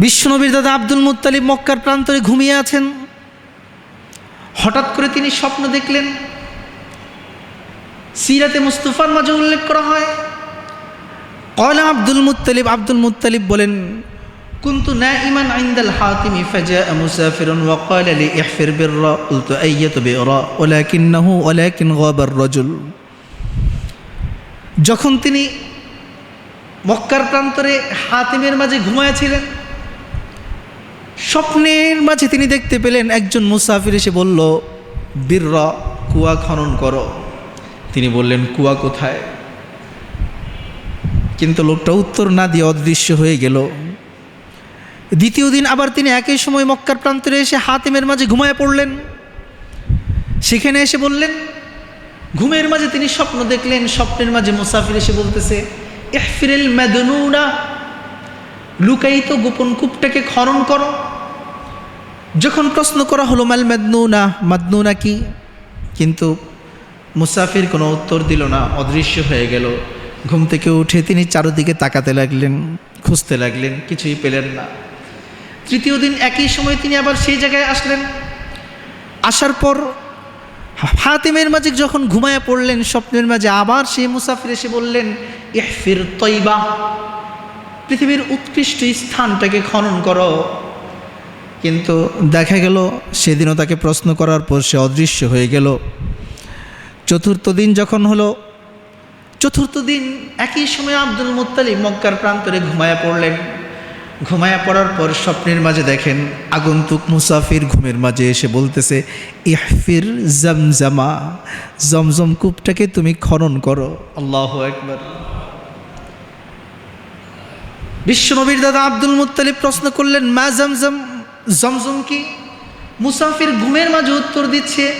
বিশ্বনবীর দাদা Abdul Muttalib মক্কার প্রান্তরে ঘুমিয়ে আছেন হঠাৎ করে তিনি স্বপ্ন দেখলেন সিরাতে মুস্তফার মাঝে উল্লেখ করা হয় কয়লা আব্দুল মুত্তালিব আব্দুল মুত্তালিব বলেন كنت نائما عند الحاتم فجاء مسافر وقال لي احفر بالراء قلت أية بإراء ولكنه ولكن غاب الرجل যখন তিনি মক্কার প্রান্তরে হাতিমের মাঝে ঘুমায়াছিলেন স্বপ্নের মাঝে তিনি দেখতে পেলেন একজন মুসাফির এসে বলল, বীরর কুয়া খনন করো। তিনি বললেন, কুয়া কোথায়? কিন্তু লোকটা উত্তর না দিয়ে অদৃশ্য হয়ে গেল। দ্বিতীয় দিন আবার তিনি একই সময় মক্কার প্রান্তরে এসে হাতিমের মাঝে ঘুমায় পড়লেন। সেখানে এসে বললেন, ঘুমের মাঝে তিনি স্বপ্ন দেখলেন, স্বপ্নের মাঝে মুসাফির এসে বলতেছে, ইহফিরেল মেদনুনা, লুকায়িত গোপন কূপটাকে খনন করো। যখন প্রশ্ন করা হলো, মাল মেদনুনা? মাদনুনা কি? কিন্তু মুসাফির কোনো উত্তর দিল না, অদৃশ্য হয়ে গেল। ঘুম থেকে উঠে তিনি চারদিকে তাকাতে লাগলেন, খুঁজতে লাগলেন, কিছুই পেলেন না। তৃতীয় দিন একই সময় তিনি আবার সেই জায়গায় আসলেন। আসার পর হাতিমের মাঝে যখন ঘুমায়া পড়লেন, স্বপ্নের মাঝে আবার সেই মুসাফির এসে বললেন, ইহফির তৈবা, পৃথিবীর উৎকৃষ্ট স্থানটাকে খনন করো। কিন্তু দেখা গেল সেদিনও তাকে প্রশ্ন করার পর সে অদৃশ্য হয়ে গেল। চতুর্থ দিন যখন হলো, চতুর্থ দিন একই সময় আব্দুল মুত্তালিব মক্কার প্রান্তরে ঘুমায়া পড়লেন। ঘুমায়া পড়ার পর স্বপ্নের মাঝে দেখেন আগন্তুক মুসাফির ঘুমের মাঝে এসে বলতেছে, ইহফির জমজমা, জমজম কূপটাকে তুমি খনন করো। আল্লাহ একবার বিশ্বনবীর দাদা আব্দুল মুত্তালিব প্রশ্ন করলেন, মা জমজম? জমজম কি? মুসাফির ঘুমের মাঝে উত্তর দিচ্ছে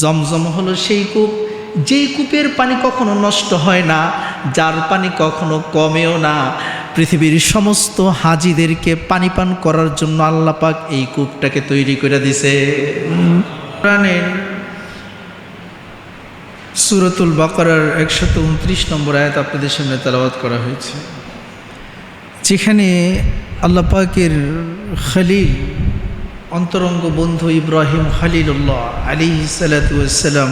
জমজম হলো সেই কূপ, যেই কূপের পানি কখনো নষ্ট হয় না, যার পানি কখনো কমেও না। পৃথিবীর সমস্ত হাজিদেরকে পানি পান করার জন্য আল্লাপাক এই কূপটাকে তৈরি করে দিছে। প্রাণের সুরতুল বাকরার একশত উনত্রিশ নম্বর আয়াত আপনাদের সামনে তেলাবাদ করা হয়েছে। যেখানে আল্লাহ পাকের খালিল, অন্তরঙ্গ বন্ধু ইব্রাহিম খালিলুল্লাহ আলী সালাতাম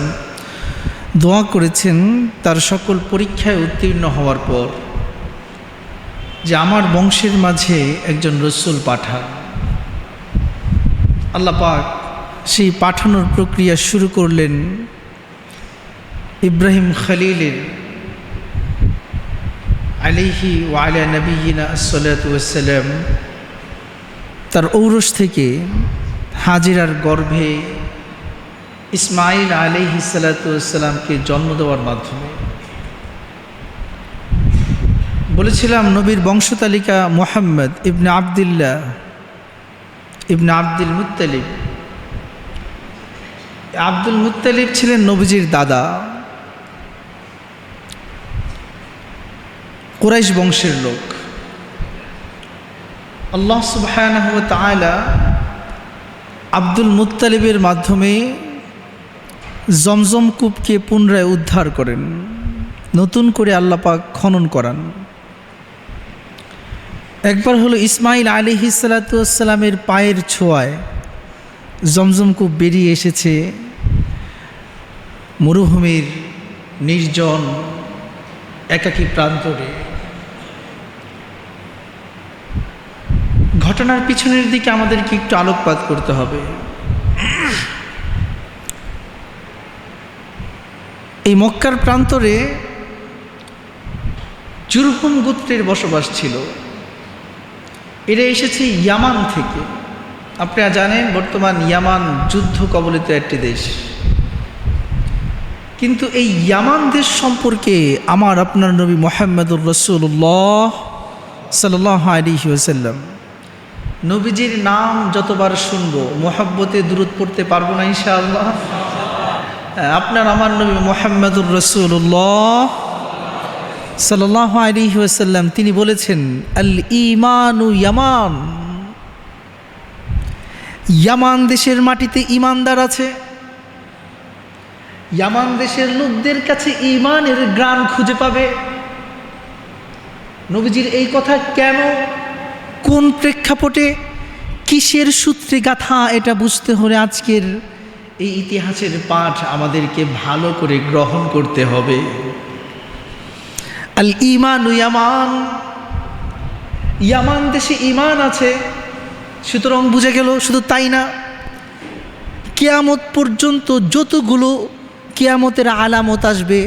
দোয়া করেছেন, তার সকল পরীক্ষায় উত্তীর্ণ হওয়ার পর যে আমার বংশের মাঝে একজন রসুল পাঠা আল্লাপাক সেই পাঠানোর প্রক্রিয়া শুরু করলেন ইব্রাহিম খালিলের আলিহি ওয়ালা নবীনা সালাতাম তার ঔরস থেকে হাজিরার গর্ভে ইসমাইল আলিহি সালাতামকে জন্ম দেওয়ার মাধ্যমে বলেছিলাম, নবীর বংশতালিকা Muhammad ibn Abdullah ibn Abdul Muttalib. Abdul Muttalib ছিলেন নবীজির দাদা। কুরাইশ বংশের লোক। আল্লাহ সুবাহ আব্দুল মুত্তালিবের মাধ্যমে জমজম কূপকে পুনরায় উদ্ধার করেন, নতুন করে আল্লাপাক খনন করান। একবার হলো ইসমাইল আলী হিসালাতামের পায়ের ছোঁয়ায় জমজম কূপ বেরিয়ে এসেছে। মরুভূমির নির্জন একাকী প্রান্তরে। ঘটনার পিছনের দিকে আমাদেরকে একটু আলোকপাত করতে হবে। এই মক্কার প্রান্তরে জুরহুম গোত্রের বসবাস ছিল। এরা এসেছে ইয়ামান থেকে। আপনারা জানেন, বর্তমান ইয়ামান যুদ্ধ কবলিত একটি দেশ। কিন্তু এই ইয়ামান দেশ সম্পর্কে আমার আপনার নবী মোহাম্মদুর রসুল্লাহ সাল্লাহ আলী ওসাল্লাম নবীজির নাম যতবার শুনব মোহাব্বতে দূরত পড়তে পারব না ইনশাআল্লাহ। হ্যাঁ, আপনার আমার নবী মোহাম্মদুর রসুল্লাহ সাল্লাহ আলী তিনি বলেছেন আল ইমানু ইয়ামান। ইয়ামান দেশের মাটিতে ইমানদার আছে। ইয়ামান দেশের লোকদের কাছে ইমানের গ্রাম খুঁজে পাবে। নবীজির এই কথা কেন কোন প্রেক্ষাপটে কিসের সূত্রে গাথা এটা বুঝতে হলে আজকের এই ইতিহাসের পাঠ আমাদেরকে ভালো করে গ্রহণ করতে হবে। আল ইমান ইয়ামান ইয়ামান দেশে ইমান আছে, সুতরাং বুঝে গেল শুধু তাই না। কেয়ামত পর্যন্ত যতগুলো কেয়ামতের আলামত আসবে,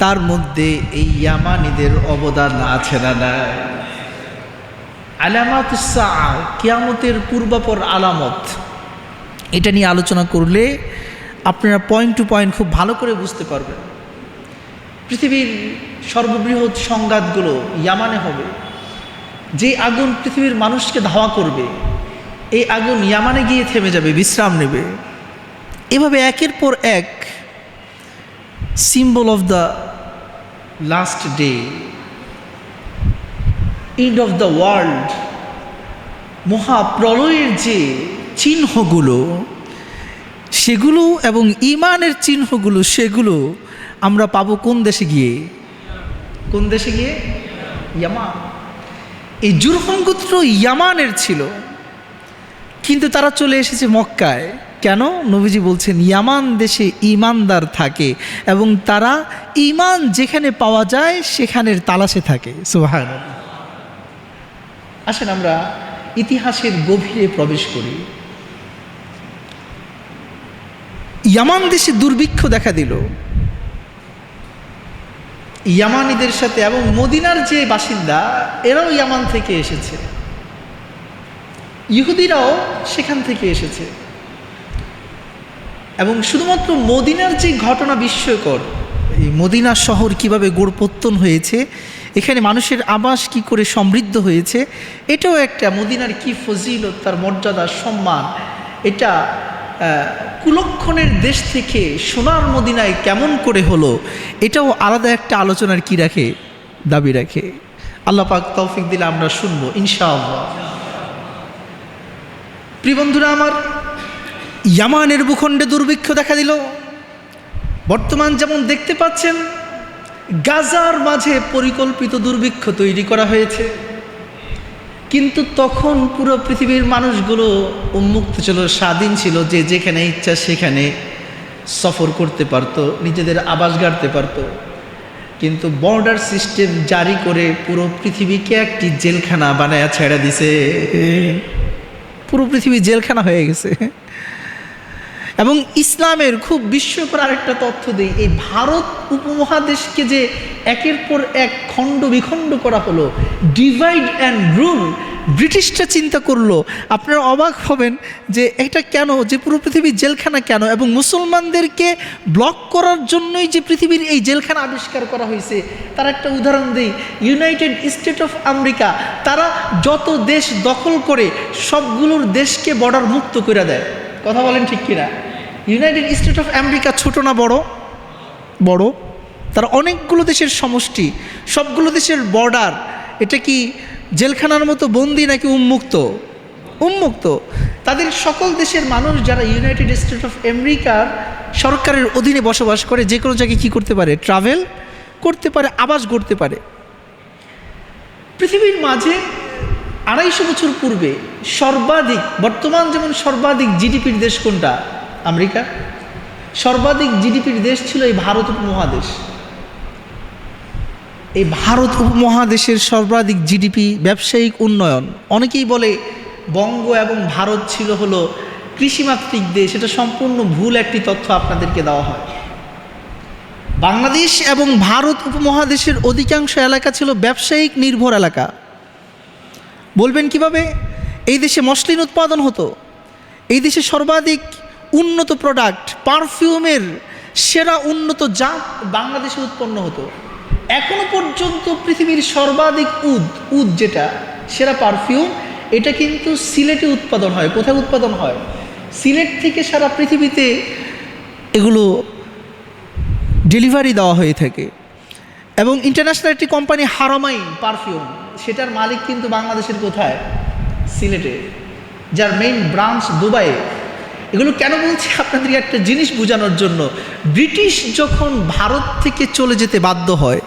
তার মধ্যে এই ইয়ামানিদের অবদান আছে না না আলামাত কেয়ামতের পূর্বাপর আলামত। এটা নিয়ে আলোচনা করলে আপনারা পয়েন্ট টু পয়েন্ট খুব ভালো করে বুঝতে পারবেন। পৃথিবীর সর্ববৃহৎ সংঘাতগুলো ইয়ামানে হবে। যে আগুন পৃথিবীর মানুষকে ধাওয়া করবে, এই আগুন ইয়ামানে গিয়ে থেমে যাবে, বিশ্রাম নেবে। এভাবে একের পর এক symbol of the last day end of the world মহাপ্রলয়ের যে চিহ্নগুলো, সেগুলো এবং ইমানের চিহ্নগুলো, সেগুলো আমরা পাবো কোন দেশে গিয়ে? কোন দেশে গিয়ে? ইয়ামান। এই জুরহম গোত্র ইয়ামানের ছিল। কিন্তু তারা চলে এসেছে মক্কায়। কেন? নবীজি বলছেন, ইয়ামান দেশে ইমানদার থাকে এবং তারা ইমান যেখানে পাওয়া যায়, সেখানের তালাশে থাকে। সুহান আসেন আমরা ইতিহাসের গভীরে প্রবেশ করি। ইয়ামান দেশে দুর্ভিক্ষ দেখা দিল। ইয়ামানিদের সাথে এবং মদিনার যে বাসিন্দা, এরাও ইয়ামান থেকে এসেছে। ইহুদিরাও সেখান থেকে এসেছে। এবং শুধুমাত্র মদিনার যে ঘটনা বিস্ময়কর, এই মদিনা শহর কীভাবে গোড়পত্তন হয়েছে এখানে মানুষের আবাস কি করে সমৃদ্ধ হয়েছে? এটাও একটা মদিনার কি ফজিলত, তার মর্যাদা, সম্মান। এটা কুলক্ষণের দেশ থেকে সোনার মদিনায় কেমন করে হলো? এটাও আলাদা একটা আলোচনার কি রাখে? দাবি রাখে। আল্লাহ পাক তৌফিক দিলে আমরা শুনব, ইনশাআল্লাহ। প্রিয় বন্ধুরা, আমার ইয়ামানের ভূখণ্ডে দুর্ভিক্ষ দেখা দিল। বর্তমান যেমন দেখতে পাচ্ছেন গাজার মাঝে পরিকল্পিত দুর্ভিক্ষ তৈরি করা হয়েছে। কিন্তু তখন পুরো পৃথিবীর মানুষগুলো উন্মুক্ত ছিল, স্বাধীন ছিল যে যেখানে ইচ্ছা সেখানে সফর করতে পারতো, নিজেদের আবাস গাড়তে পারতো। কিন্তু বর্ডার সিস্টেম জারি করে পুরো পৃথিবীকে একটি জেলখানা বানায়া ছেড়ে দিছে। পুরো পৃথিবী জেলখানা হয়ে গেছে। এবং ইসলামের খুব বিস্ময়কর আরেকটা তথ্য দিই, এই ভারত উপমহাদেশকে যে একের পর এক খণ্ড বিখণ্ড করা হলো ডিভাইড অ্যান্ড রুল ব্রিটিশরা চিন্তা করল, আপনারা অবাক হবেন যে এটা কেন, যে পুরো পৃথিবীর জেলখানা কেন এবং মুসলমানদেরকে ব্লক করার জন্যই যে পৃথিবীর এই জেলখানা আবিষ্কার করা হয়েছে, তার একটা উদাহরণ দিই ইউনাইটেড স্টেট অফ আমেরিকা তারা যত দেশ দখল করে সবগুলোর দেশকে বর্ডার মুক্ত করে দেয়। কথা বলেন ঠিক কিনা? ইউনাইটেড স্টেট অফ আমেরিকা ছোট না বড়? বড়। তার অনেকগুলো দেশের সমষ্টি, সবগুলো দেশের বর্ডার, এটা কি জেলখানার মতো বন্দি নাকি উন্মুক্ত? উন্মুক্ত। তাদের সকল দেশের মানুষ যারা ইউনাইটেড স্টেট অফ আমেরিকার সরকারের অধীনে বসবাস করে, যে কোনো জায়গায় কী করতে পারে? ট্রাভেল করতে পারে, আবাস গড়তে পারে। পৃথিবীর মাঝে আড়াইশো বছর পূর্বে সর্বাধিক, বর্তমান যেমন সর্বাধিক জিডিপির দেশ কোনটা? আমেরিকা। সর্বাধিক জিডিপির দেশ ছিল এই ভারত উপমহাদেশ। এই ভারত উপমহাদেশের সর্বাধিক জিডিপি ব্যবসায়িক উন্নয়ন। অনেকেই বলে বঙ্গ এবং ভারত ছিল হলো কৃষিমাত্রিক দেশ। এটা সম্পূর্ণ ভুল একটি তথ্য আপনাদেরকে দেওয়া হয়। বাংলাদেশ এবং ভারত উপমহাদেশের অধিকাংশ এলাকা ছিল ব্যবসায়িক নির্ভর এলাকা। বলবেন কীভাবে? এই দেশে মসলিন উৎপাদন হতো। এই দেশে সর্বাধিক উন্নত প্রোডাক্ট পারফিউমের সেরা উন্নত জাত বাংলাদেশে উৎপন্ন হতো। এখনও পর্যন্ত পৃথিবীর সর্বাধিক উদ উদ যেটা, সেরা পারফিউম এটা কিন্তু সিলেটে উৎপাদন হয়। কোথায় উৎপাদন হয়? সিলেট থেকে সারা পৃথিবীতে এগুলো ডেলিভারি দেওয়া হয়ে থাকে। এবং ইন্টারন্যাশনাল একটি কোম্পানি হারামাইন পারফিউম সেটার মালিক কিন্তু বাংলাদেশের কোথায়? সিলেটে, যার মেইন ব্রাঞ্চ দুবাইয়ে। এগুলো কেন বলছি? আপনাদেরকে একটা জিনিস বোঝানোর জন্য। ব্রিটিশ যখন ভারত থেকে চলে যেতে বাধ্য হয়,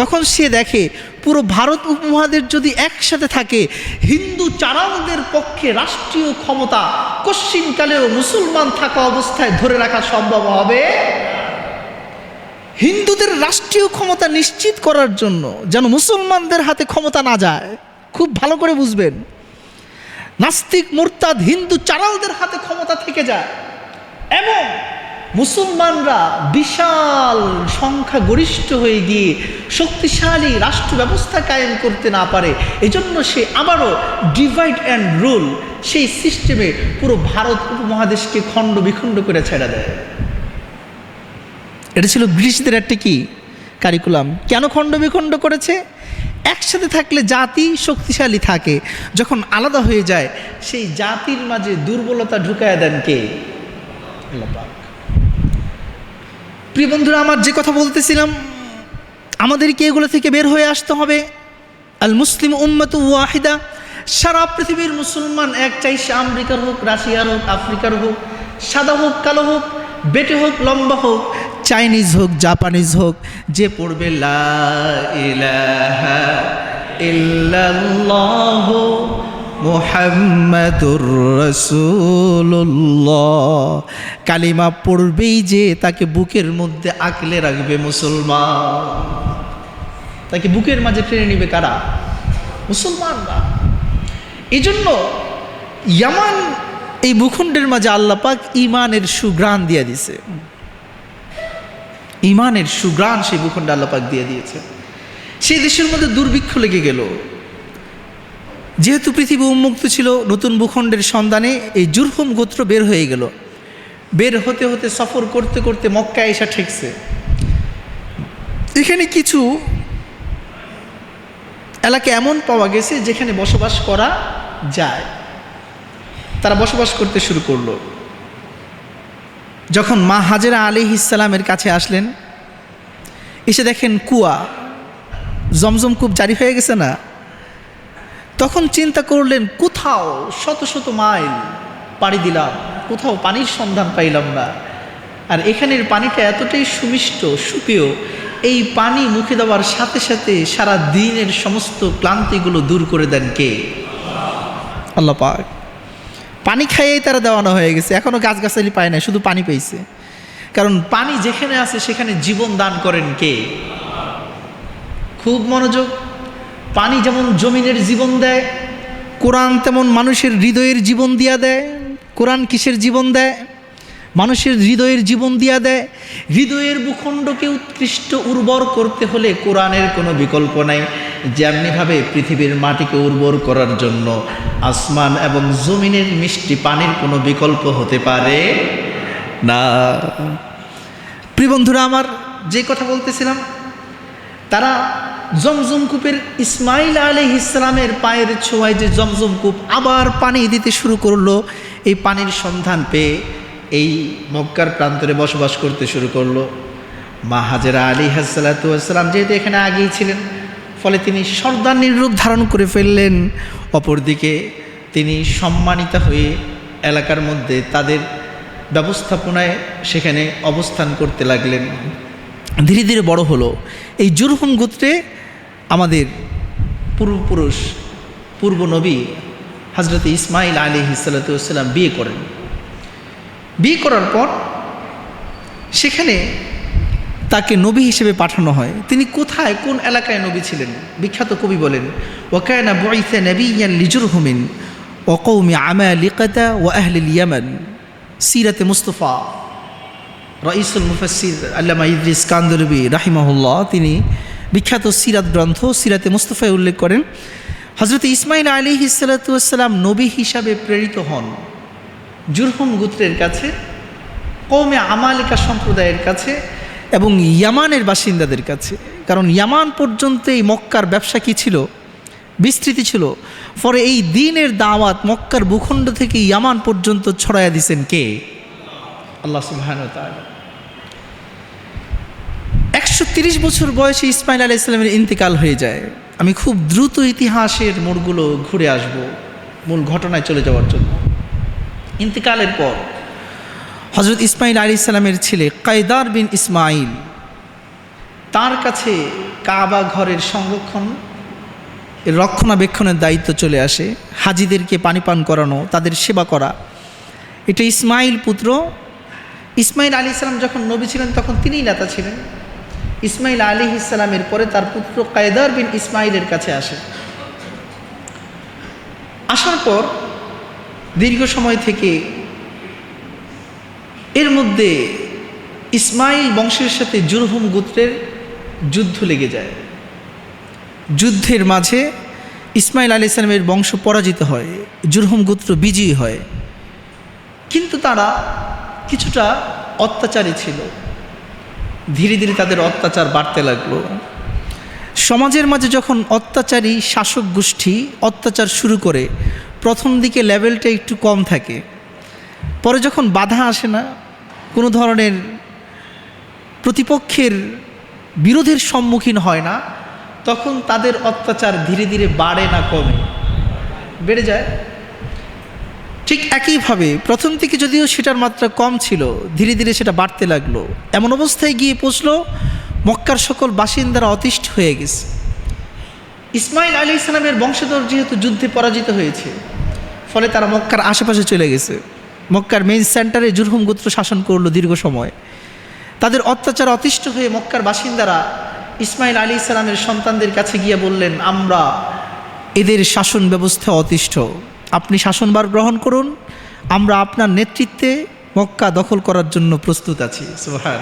তখন সে দেখে পুরো ভারত উপমহাদেশ যদি একসাথে থাকে, হিন্দু চারালদের পক্ষে রাষ্ট্রীয় ক্ষমতা কশ্চিনকালেও মুসলমান থাকা অবস্থায় ধরে রাখা সম্ভব হবে? হিন্দুদের রাষ্ট্রীয় ক্ষমতা নিশ্চিত করার জন্য যেন মুসলমানদের হাতে ক্ষমতা না যায়, খুব ভালো করে বুঝবেন। নাস্তিক, মোরতাদ, হিন্দু চারালদের হাতে ক্ষমতা থেকে যায়। এবং মুসলমানরা বিশাল সংখ্যা গরিষ্ঠ হয়ে গিয়ে শক্তিশালী রাষ্ট্র ব্যবস্থা কায়েম করতে না পারে, এজন্য সে আবারও ডিভাইড অ্যান্ড রুল সেই সিস্টেমে পুরো ভারত উপমহাদেশকে খণ্ড বিখণ্ড করে ছেড়ে দেয়। এটা ছিল ব্রিটিশদের একটা কি কারিকুলাম কেন খণ্ড বিখণ্ড করেছে? একসাথে থাকলে জাতি শক্তিশালী থাকে। যখন আলাদা হয়ে যায়, সেই জাতির মাঝে দুর্বলতা ঢুকায় দেন কে? প্রিয় বন্ধুরা, আমার যে কথা বলতেছিলাম আমাদেরকে এগুলো থেকে বের হয়ে আসতে হবে? আল মুসলিম উম্মত ওয়াহিদা। সারা পৃথিবীর মুসলমান এক চাই সে আমেরিকার হোক, রাশিয়ার হোক, আফ্রিকার হোক, সাদা হোক, কালো হোক বেটে হোক, লম্বা হোক, চাইনিজ হোক, জাপানিজ হোক, যে পড়বে মোহাম্মদুর রসুল্লাহ কালিমা পড়বেই যে, তাকে বুকের মধ্যে আঁকলে রাখবে মুসলমান। তাকে বুকের মাঝে টেনে নিবে কারা? মুসলমানরা। এই জন্য ইয়ামান এই ভূখণ্ডের মাঝে আল্লাপাক ইমানের সুগ্রাণ দিয়ে দিছে ইমানের সুগ্রাণ সেই ভূখণ্ডে আল্লাপাক দিয়ে দিয়েছে। সেই দেশের মধ্যে দুর্ভিক্ষ লেগে গেল। যেহেতু পৃথিবী উন্মুক্ত ছিল, নতুন ভূখণ্ডের সন্ধানে এই জুরহুম গোত্র বের হয়ে গেল। বের হতে হতে সফর করতে করতে মক্কা এসা ঠেকছে। এখানে কিছু এলাকা এমন পাওয়া গেছে যেখানে বসবাস করা যায়। তারা বসবাস করতে শুরু করল। যখন মা হাজেরা আলী ইসালামের কাছে আসলেন, এসে দেখেন কুয়া জমজম কূপ জারি হয়ে গেছে না? তখন চিন্তা করলেন, কোথাও শত শত মাইল পাড়ি দিলাম, কোথাও পানির সন্ধান পাইলাম না। আর এখানের পানিটা এতটাই সুমিষ্ট, সুপেয়, এই পানি মুখে দেওয়ার সাথে সাথে সারা দিনের সমস্ত ক্লান্তিগুলো দূর করে দেন কে? আল্লাহ পানি খাইয়েই তারা দেওয়ানো হয়ে গেছে। এখনও গাছগাছালি পায় না শুধু পানি পেয়েছে। কারণ পানি যেখানে আছে, সেখানে জীবন দান করেন কে? খুব মনোযোগ। পানি যেমন জমিনের জীবন দেয়, কোরআন তেমন মানুষের হৃদয়ের জীবন দিয়া দেয়। কোরআন কিসের জীবন দেয়? মানুষের হৃদয়ের জীবন দিয়া দেয়। হৃদয়ের ভূখণ্ডকে উৎকৃষ্ট উর্বর করতে হলে কোরআনের কোনো বিকল্প নাই। যেমনিভাবে পৃথিবীর মাটিকে উর্বর করার জন্য আসমান এবং জমিনের মিষ্টি পানির কোনো বিকল্প হতে পারে না। প্রিয় বন্ধুরা, আমার যে কথা বলতেছিলাম, তারা জমজম কূপের ইসমাইল আলী ইসলামের পায়ের ছোঁয়ায় যে জমজম কূপ আবার পানি দিতে শুরু করল, এই পানির সন্ধান পেয়ে এই মক্কার প্রান্তরে বসবাস করতে শুরু করল। মা হাজেরা আলী হাসালাতাম যেহেতু এখানে আগেই ছিলেন ফলে তিনি সর্দানির রূপ ধারণ করে ফেললেন। অপরদিকে তিনি সম্মানিত হয়ে এলাকার মধ্যে তাদের ব্যবস্থাপনায় সেখানে অবস্থান করতে লাগলেন। ধীরে ধীরে বড় হলো। এই জুরহুম গোত্রে আমাদের পূর্বপুরুষ, পূর্ব নবী হজরত ইসমাইল আলী হিসালাতাম বিয়ে করেন। বিয়ে করার পর সেখানে তাকে নবী হিসেবে পাঠানো হয়। তিনি কোথায়, কোন এলাকায় নবী ছিলেন? বিখ্যাত কবি বলেন ওকায়না বইসে নবীয়ান লিজুর হুমিন ওকৌমি আমা লিকাতা ও আহলিল ইয়ামান। সিরাতে মুস্তফা রঈসুল মুফাসির আল্লামা ইদ্রিস কান্দরবি রাহিমাহুল্লাহ, তিনি বিখ্যাত সিরাত গ্রন্থ সিরাতে মুস্তফায় উল্লেখ করেন হজরত ইসমাইল আলী হিসালাতাম নবী হিসাবে প্রেরিত হন জুরহুম গুত্রের কাছে কৌমে আমালিকা সম্প্রদায়ের কাছে এবং ইয়ামানের বাসিন্দাদের কাছে। কারণ ইয়ামান পর্যন্ত এই মক্কার ব্যবসা কী ছিল? বিস্তৃতি ছিল। ফলে এই দিনের দাওয়াত মক্কার ভূখণ্ড থেকে ইয়ামান পর্যন্ত ছড়াইয়া দিছেন কে? আল্লাহ সুবহান একশো তিরিশ বছর বয়সে ইসমাইল আলাহ ইসলামের ইন্তেকাল হয়ে যায়। আমি খুব দ্রুত ইতিহাসের মোড়গুলো ঘুরে আসব মূল ঘটনায় চলে যাওয়ার জন্য। ইন্তেকালের পর হজরত ইসমাইল আলী ইসলামের ছেলে কায়দার বিন ইসমাইল তার কাছে কাবা ঘরের সংরক্ষণ রক্ষণাবেক্ষণের দায়িত্ব চলে আসে, হাজিদেরকে পানি পান করানো, তাদের সেবা করা। এটা ইসমাইল পুত্র। ইসমাইল আলী ইসলাম যখন নবী ছিলেন, তখন তিনিই নেতা ছিলেন। ইসমাইল আলী ইসলামের পরে তার পুত্র কায়দার বিন ইসমাইলের কাছে আসে। আসার পর দীর্ঘ সময় থেকে এর মধ্যে ইসমাইল বংশের সাথে জুরহুম গোত্রের যুদ্ধ লেগে যায়। যুদ্ধের মাঝে ইসমাইল আলী ইসলামের বংশ পরাজিত হয়, জুরহুম গোত্র বিজয়ী হয়। কিন্তু তারা কিছুটা অত্যাচারী ছিল। ধীরে ধীরে তাদের অত্যাচার বাড়তে লাগল। সমাজের মাঝে যখন অত্যাচারী শাসক গোষ্ঠী অত্যাচার শুরু করে, প্রথম দিকে লেভেলটা একটু কম থাকে। পরে যখন বাধা আসে না কোনো ধরনের প্রতিপক্ষের বিরোধের সম্মুখীন হয় না, তখন তাদের অত্যাচার ধীরে ধীরে বাড়ে না, কমে। বেড়ে যায়। ঠিক একইভাবে প্রথম থেকে যদিও সেটার মাত্রা কম ছিল, ধীরে ধীরে সেটা বাড়তে লাগল। এমন অবস্থায় গিয়ে পৌঁছলো মক্কার সকল বাসিন্দারা অতিষ্ঠ হয়ে গেছে। ইসমাইল আলী ইসলামের বংশধর যেহেতু যুদ্ধে পরাজিত হয়েছে, ফলে তারা মক্কার আশেপাশে চলে গেছে। মক্কার মেইন সেন্টারে জুরহুম গোত্র শাসন করল দীর্ঘ সময়। তাদের অত্যাচার অতিষ্ঠ হয়ে মক্কার বাসিন্দারা ইসমাইল আলী ইসলামের সন্তানদের কাছে গিয়ে বললেন, আমরা এদের শাসন ব্যবস্থা অতিষ্ঠ। আপনি শাসনভার গ্রহণ করুন। আমরা আপনার নেতৃত্বে মক্কা দখল করার জন্য প্রস্তুত আছি। সোহার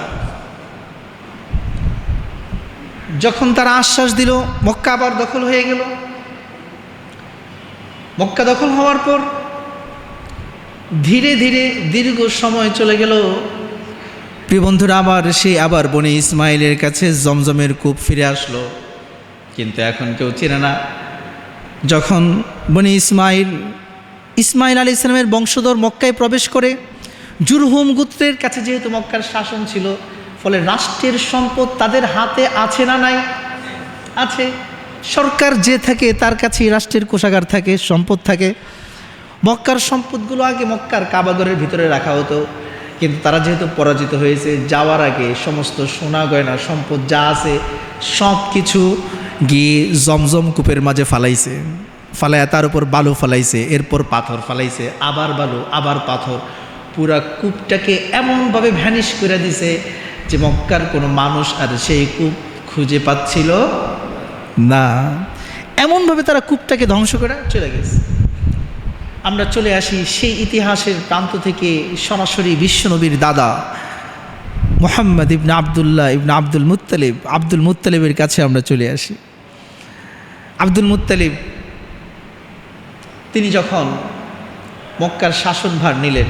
যখন তারা আশ্বাস দিল, মক্কা আবার দখল হয়ে গেল। মক্কা দখল হওয়ার পর ধীরে ধীরে দীর্ঘ সময় চলে গেল। প্রিয় বন্ধুরা, আবার সে আবার বনি ইসমাইলের কাছে জমজমের কূপ ফিরে আসলো। কিন্তু এখন কেউ চেনে না, যখন বনি ইসমাইল ইসমাইল আলী ইসলামের বংশধর মক্কায় প্রবেশ করে, জুরহুম গুত্রের কাছে যেহেতু মক্কার শাসন ছিল, ফলে রাষ্ট্রের সম্পদ তাদের হাতে আছে না নাই? আছে। সরকার যে থাকে তার কাছেই রাষ্ট্রের কোষাগার থাকে, সম্পদ থাকে। মক্কার সম্পদগুলো আগে মক্কার কাবাগরের ভিতরে রাখা হতো। কিন্তু তারা যেহেতু পরাজিত হয়েছে, যাওয়ার আগে সমস্ত সোনা গয়না সম্পদ যা আছে সব কিছু গিয়ে জমজম কূপের মাঝে ফালাইছে। ফালাইয়া তার উপর বালু ফালাইছে, এরপর পাথর ফালাইছে, আবার বালু, আবার পাথর। পুরা কূপটাকে এমনভাবে ভ্যানিশ করে দিছে যে মক্কার কোনো মানুষ আর সেই কূপ খুঁজে পাচ্ছিল না। এমনভাবে তারা কূপটাকে ধ্বংস করে চলে গেছে। আমরা চলে আসি সেই ইতিহাসের প্রান্ত থেকে সরাসরি বিশ্বনবীর দাদা Muhammad ibn Abdullah ibn Abdul Muttalib. Abdul মুত্তালিবের কাছে আমরা চলে আসি। আব্দুল মুত্তালিব, তিনি যখন মক্কার শাসনভার নিলেন,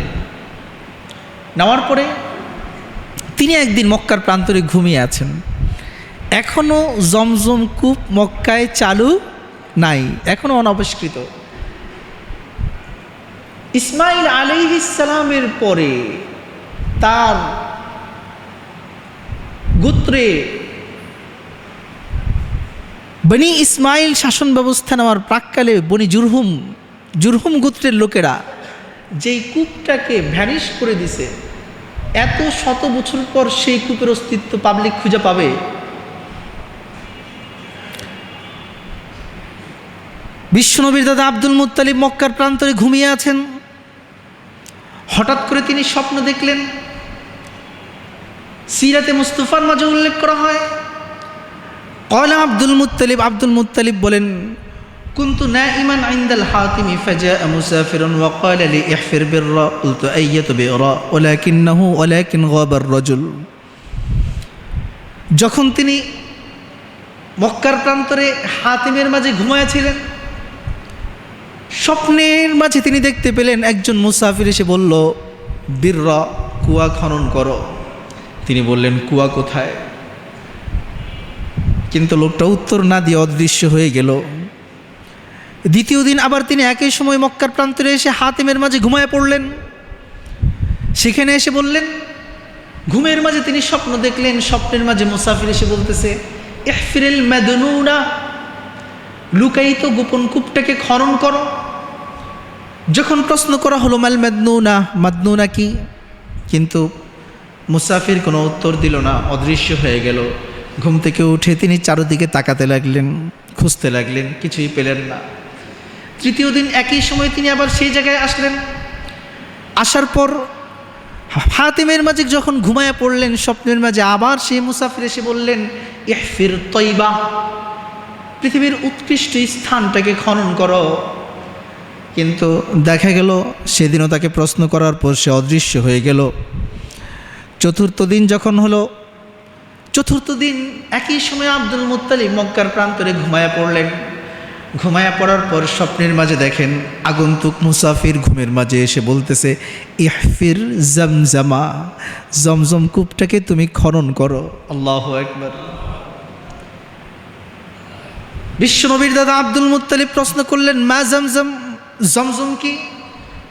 নেওয়ার পরে তিনি একদিন মক্কার প্রান্তরে ঘুমিয়ে আছেন। এখনও জমজম কূপ মক্কায় চালু নাই এখনও অনাবিষ্কৃত। ইসমাইল আলিহিসালামের পরে তার গোত্রে বনি ইসমাইল শাসন ব্যবস্থা নেওয়ার প্রাককালে বনি জুরহুম জুরহুম গোত্রের লোকেরা যেই কূপটাকে ভ্যানিশ করে দিছে, এত শত বছর পর সেই কূপের অস্তিত্ব পাবলিক খুঁজে পাবে। বিশ্বনবীর দাদা আব্দুল মুত্তালিব মক্কার প্রান্তরে ঘুমিয়ে আছেন। হঠাৎ করে তিনি স্বপ্ন দেখলেন সিরাতে মুস্তফার মাঝে উল্লেখ করা হয় কয়লা আব্দুল মুত্তালিব আব্দুল মুত্তালিব বলেন كنت نائما عند الحاتم فجاء مسافر وقال لي احفر بالراء قلت أية بإراء ولكنه ولكن غاب الرجل যখন তিনি মক্কার প্রান্তরে হাতিমের মাঝে ঘুমায়াছিলেন স্বপ্নের মাঝে তিনি দেখতে পেলেন একজন মুসাফির এসে বলল, বীররা কুয়া খনন করো। তিনি বললেন, কুয়া কোথায়? কিন্তু লোকটা উত্তর না দিয়ে অদৃশ্য হয়ে গেল। দ্বিতীয় দিন আবার তিনি একই সময় মক্কার প্রান্তরে এসে হাতেমের মাঝে ঘুমায় পড়লেন। সেখানে এসে বললেন, ঘুমের মাঝে তিনি স্বপ্ন দেখলেন, স্বপ্নের মাঝে মুসাফির এসে বলতেছে, ইহফিরেল মেদনুনা, লুকায়িত গোপন কূপটাকে খনন করো। যখন প্রশ্ন করা হলো, মাল মেদনুনা? মাদনুনা কি? কিন্তু মুসাফির কোনো উত্তর দিল না, অদৃশ্য হয়ে গেল। ঘুম থেকে উঠে তিনি চারোদিকে তাকাতে লাগলেন, খুঁজতে লাগলেন, কিছুই পেলেন না। তৃতীয় দিন একই সময় তিনি আবার সেই জায়গায় আসলেন। আসার পর হাতিমের মাঝে যখন ঘুমায় পড়লেন, স্বপ্নের মাঝে আবার সেই মুসাফির এসে বললেন, ইহফির তৈবা। পৃথিবীর উৎকৃষ্ট স্থানটাকে খনন করো। কিন্তু দেখা গেল সেদিনও তাকে প্রশ্ন করার পর সে অদৃশ্য হয়ে গেল। চতুর্থ দিন যখন হলো, চতুর্থ দিন একই সময় আব্দুল মুত্তালিব মক্কার প্রান্তরে ঘুমায়া পড়লেন। ঘুমায়া পড়ার পর স্বপ্নের মাঝে দেখেন আগন্তুক মুসাফির ঘুমের মাঝে এসে বলতেছে, ইহফির জমজমা, জমজম কূপটাকে তুমি খনন করো। আল্লাহ একবার বিশ্বনবীর দাদা আব্দুল মুত্তালিব প্রশ্ন করলেন, মা জমজম? জমজম কি?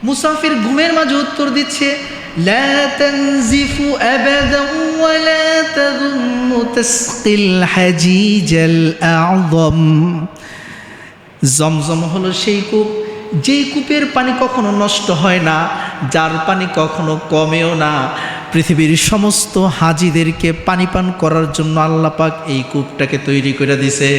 মুসাফির ঘুমের মাঝে উত্তর দিচ্ছে জমজম হলো সেই কূপ, যেই কূপের পানি কখনো নষ্ট হয় না, যার পানি কখনো কমেও না। পৃথিবীর সমস্ত হাজিদেরকে পানি পান করার জন্য আল্লাপাক এই কূপটাকে তৈরি করে দিছে।